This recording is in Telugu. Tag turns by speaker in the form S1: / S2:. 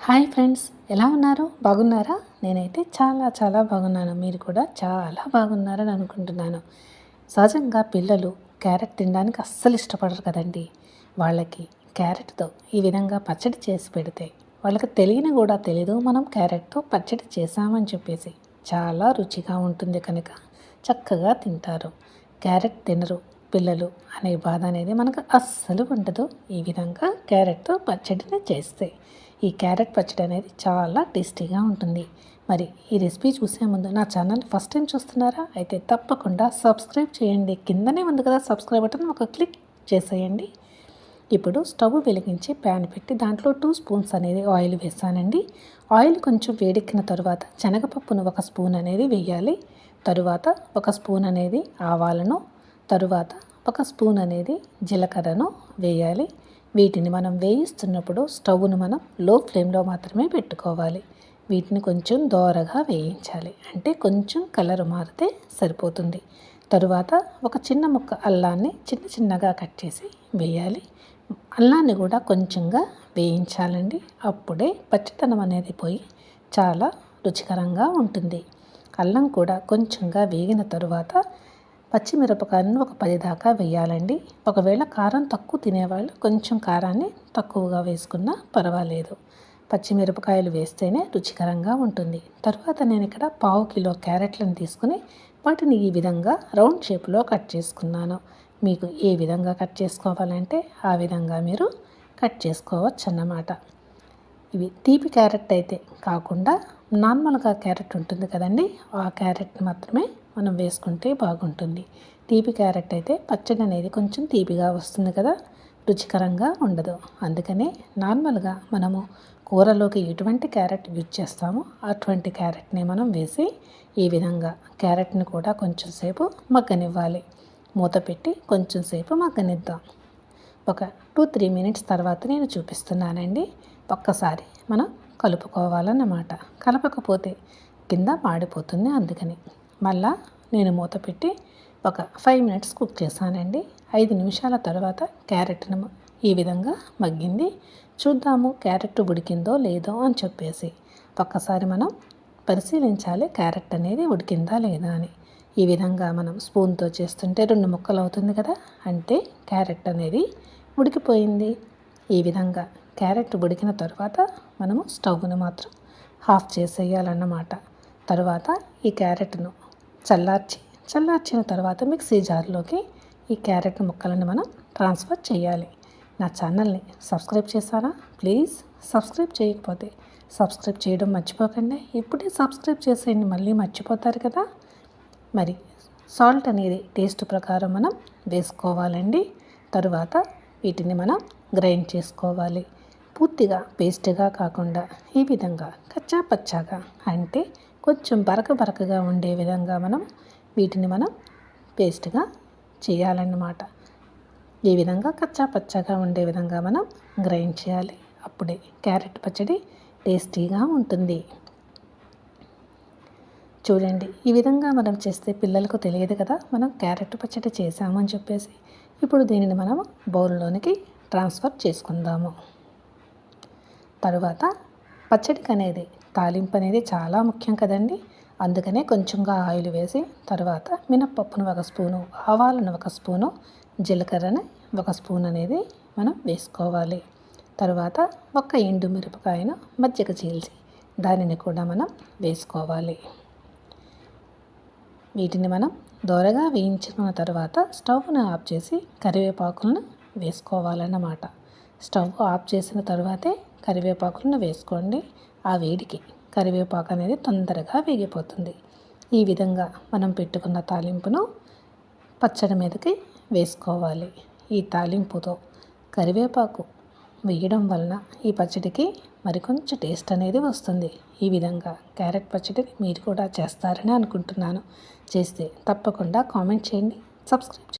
S1: హాయ్ ఫ్రెండ్స్ ఎలా ఉన్నారు? బాగున్నారా? నేనైతే చాలా చాలా బాగున్నాను. మీరు కూడా చాలా బాగున్నారని అనుకుంటున్నాను. సహజంగా పిల్లలు క్యారెట్ తినడానికి అస్సలు ఇష్టపడరు కదండి. వాళ్ళకి క్యారెట్తో ఈ విధంగా పచ్చడి చేసి పెడితే వాళ్ళకి తెలియని కూడా తెలీదు మనం క్యారెట్తో పచ్చడి చేసామని చెప్పేసి. చాలా రుచిగా ఉంటుంది కనుక చక్కగా తింటారు. క్యారెట్ తినరు పిల్లలు అనే బాధ అనేది మనకు అస్సలు ఉండదు ఈ విధంగా క్యారెట్తో పచ్చడిని చేస్తే. ఈ క్యారెట్ పచ్చడి అనేది చాలా టేస్టీగా ఉంటుంది. మరి ఈ రెసిపీ చూసే ముందు నా ఛానల్ ఫస్ట్ టైం చూస్తున్నారా? అయితే తప్పకుండా సబ్స్క్రైబ్ చేయండి. కిందనే ఉంది కదా సబ్స్క్రైబ్ బటన్ ఒక క్లిక్ చేసేయండి. ఇప్పుడు స్టవ్ వెలిగించి ప్యాన్ పెట్టి దాంట్లో టూ స్పూన్స్ అనేది ఆయిల్ వేసానండి. ఆయిల్ కొంచెం వేడెక్కిన తర్వాత శనగపప్పును ఒక స్పూన్ అనేది వేయాలి. తరువాత ఒక స్పూన్ అనేది ఆవాలను తరువాత ఒక స్పూన్ అనేది జీలకర్రను వేయాలి. వీటిని మనం వేయిస్తున్నప్పుడు స్టవ్ను మనం లో ఫ్లేమ్లో మాత్రమే పెట్టుకోవాలి. వీటిని కొంచెం దోరగా వేయించాలి. అంటే కొంచెం కలర్ మారితే సరిపోతుంది. తరువాత ఒక చిన్న ముక్క అల్లాన్ని చిన్న చిన్నగా కట్ చేసి వేయాలి. అల్లాన్ని కూడా కొంచెంగా వేయించాలండి. అప్పుడే పచ్చితనం అనేది పోయి చాలా రుచికరంగా ఉంటుంది. అల్లం కూడా కొంచెంగా వేగిన తరువాత పచ్చిమిరపకాయలను ఒక పది దాకా వేయాలండి ఒకవేళ కారం తక్కువ తినేవాళ్ళు కొంచెం కారాన్ని తక్కువగా వేసుకున్నా పర్వాలేదు. పచ్చిమిరపకాయలు వేస్తేనే రుచికరంగా ఉంటుంది. తర్వాత నేను ఇక్కడ పావు కిలో క్యారెట్లను తీసుకుని వాటిని ఈ విధంగా రౌండ్ షేప్లో కట్ చేసుకున్నాను. మీకు ఏ విధంగా కట్ చేసుకోవాలంటే ఆ విధంగా మీరు కట్ చేసుకోవచ్చు అన్నమాట ఇవి తీపి క్యారెట్ అయితే కాకుండా నార్మల్గా క్యారెట్ ఉంటుంది కదండి ఆ క్యారెట్ మాత్రమే మనం వేసుకుంటే బాగుంటుంది. తీపి క్యారెట్ అయితే పచ్చడి అనేది కొంచెం తీపిగా వస్తుంది కదా రుచికరంగా ఉండదు. అందుకనే నార్మల్గా మనము కూరలోకి ఎటువంటి క్యారెట్ యూజ్ చేస్తామో అటువంటి క్యారెట్ని మనం వేసి ఈ విధంగా క్యారెట్ని కూడా కొంచెం సేపు మగ్గనివ్వాలి. మూత పెట్టి కొంచెం సేపు మగ్గనిద్దాం. ఒక టూ త్రీ మినిట్స్ తర్వాత నేను చూపిస్తున్నానండి. ఒక్కసారి మనం కలుపుకోవాలన్నమాట. కలపకపోతే కింద మాడిపోతుంది అందుకని. మళ్ళా నేను మూత పెట్టి ఒక ఫైవ్ మినిట్స్ కుక్ చేశానండి. ఐదు నిమిషాల తర్వాత క్యారెట్ను ఈ విధంగా మగ్గింది. చూద్దాము క్యారెట్ ఉడికిందో లేదో అని చెప్పేసి. ఒక్కసారి మనం పరిశీలించాలి క్యారెట్ అనేది ఉడికిందా లేదా అని. ఈ విధంగా మనం స్పూన్తో చేస్తుంటే రెండు ముక్కలు అవుతుంది కదా? అంటే క్యారెట్ అనేది ఉడికిపోయింది. ఈ విధంగా క్యారెట్ ఉడికిన తర్వాత మనము స్టవ్ను మాత్రం ఆఫ్ చేసేయాలన్నమాట. తర్వాత ఈ క్యారెట్ను చల్లార్చి చల్లార్చిన తర్వాత మిక్సీ జార్లోకి ఈ క్యారెట్ ముక్కలను మనం ట్రాన్స్ఫర్ చేయాలి. నా ఛానల్ని సబ్స్క్రైబ్ చేశారా? ప్లీజ్ సబ్స్క్రైబ్ చేయకపోతే సబ్స్క్రైబ్ చేయడం మర్చిపోకండి. ఇప్పుడే సబ్స్క్రైబ్ చేసేయండి మళ్ళీ మర్చిపోతారు కదా? మరి సాల్ట్ అనేది టేస్ట్ ప్రకారం మనం వేసుకోవాలండి. తరువాత వీటిని మనం గ్రైండ్ చేసుకోవాలి. పూర్తిగా పేస్ట్గా కాకుండా ఈ విధంగా కచ్చా పచ్చాగా అంటే కొంచెం బరక బరకగా ఉండే విధంగా మనం వీటిని మనం పేస్ట్గా చేయాలన్నమాట. ఈ విధంగా కచ్చా పచ్చగా ఉండే విధంగా మనం గ్రైండ్ చేయాలి. అప్పుడే క్యారెట్ పచ్చడి టేస్టీగా ఉంటుంది. చూడండి ఈ విధంగా మనం చేస్తే పిల్లలకు తెలియదు కదా మనం క్యారెట్ పచ్చడి చేసామని చెప్పేసి. ఇప్పుడు దీనిని మనం బౌల్లోనికి ట్రాన్స్ఫర్ చేసుకుందాము. తరువాత పచ్చడికి అనేది తాలింపు అనేది చాలా ముఖ్యం కదండి. అందుకనే కొంచెంగా ఆయిల్ వేసి తర్వాత మినప్పప్పును ఒక స్పూను ఆవాలను ఒక స్పూను జీలకర్రని ఒక స్పూన్ అనేది మనం వేసుకోవాలి. తర్వాత ఒక ఎండు మిరపకాయను మజ్జిగ చీల్చి దానిని కూడా మనం వేసుకోవాలి. వీటిని మనం దోరగా వేయించుకున్న తర్వాత స్టవ్ను ఆఫ్ చేసి కరివేపాకులను వేసుకోవాలన్నమాట. స్టవ్ ఆఫ్ చేసిన తర్వాతే కరివేపాకులను వేసుకోండి. ఆ వేడికి కరివేపాకు అనేది తొందరగా వేగిపోతుంది. ఈ విధంగా మనం పెట్టుకున్న తాలింపును పచ్చడి మీదకి వేసుకోవాలి. ఈ తాలింపుతో కరివేపాకు వేయడం వలన ఈ పచ్చడికి మరికొంచెం టేస్ట్ అనేది వస్తుంది. ఈ విధంగా క్యారెట్ పచ్చడిని మీరు కూడా చేస్తారని అనుకుంటున్నాను. చేస్తే తప్పకుండా కామెంట్ చేయండి. సబ్స్క్రైబ్